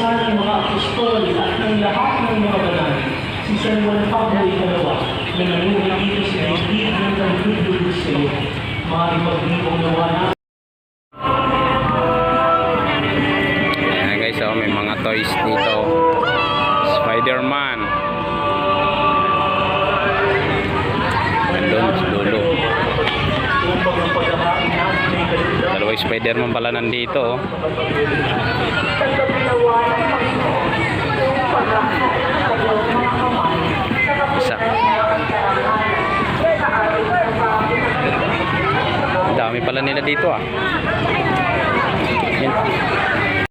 pinagpasan ng mga apostol at ng lahat ng mga banal, si San Juan Pablo II na nanuhay dito sa ibig ng tanggudulo sa iyo. Maaari mag-ibong nawa natin. Oh, may mga toys dito. Spider-Man. Nandun sa dulo. Dalawa Spider-Man pala nandito. Oh. Dami pala nila dito ah.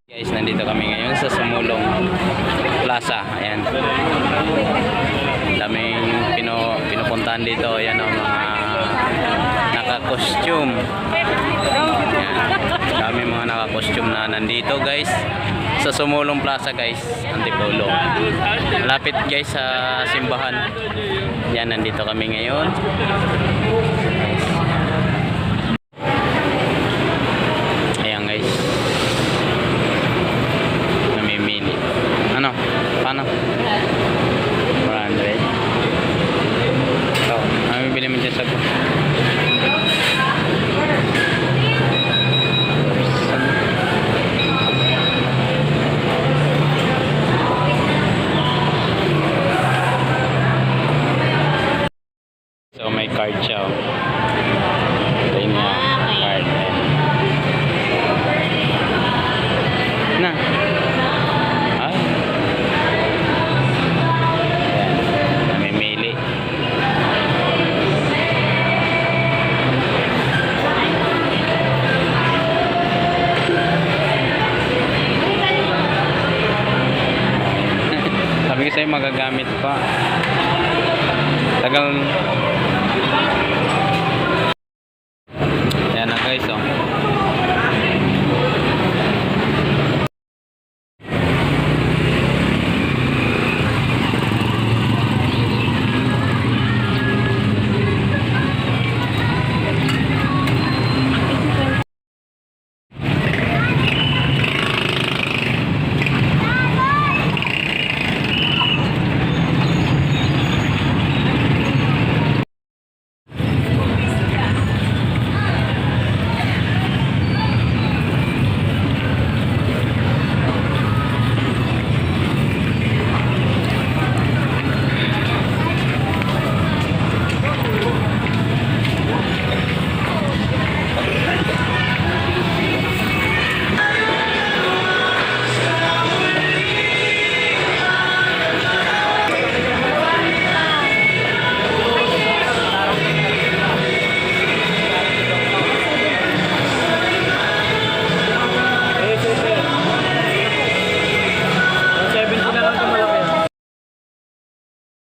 Guys, nandito kami ngayon sa Sumulong Plaza. Ayan. Daming pino, pinupuntahan dito. Ayan o, mga naka-costume. Ayan. Dami mga naka-costume na nandito guys. Sa Sumulong Plaza guys. Antipolo. Malapit guys sa simbahan. Yan, nandito kami ngayon. Paano? 400. So, namimili mo dyan sa So may card siya. oh. Sabi ko sa'yo magagamit pa. Tagal Ayan na guys oh.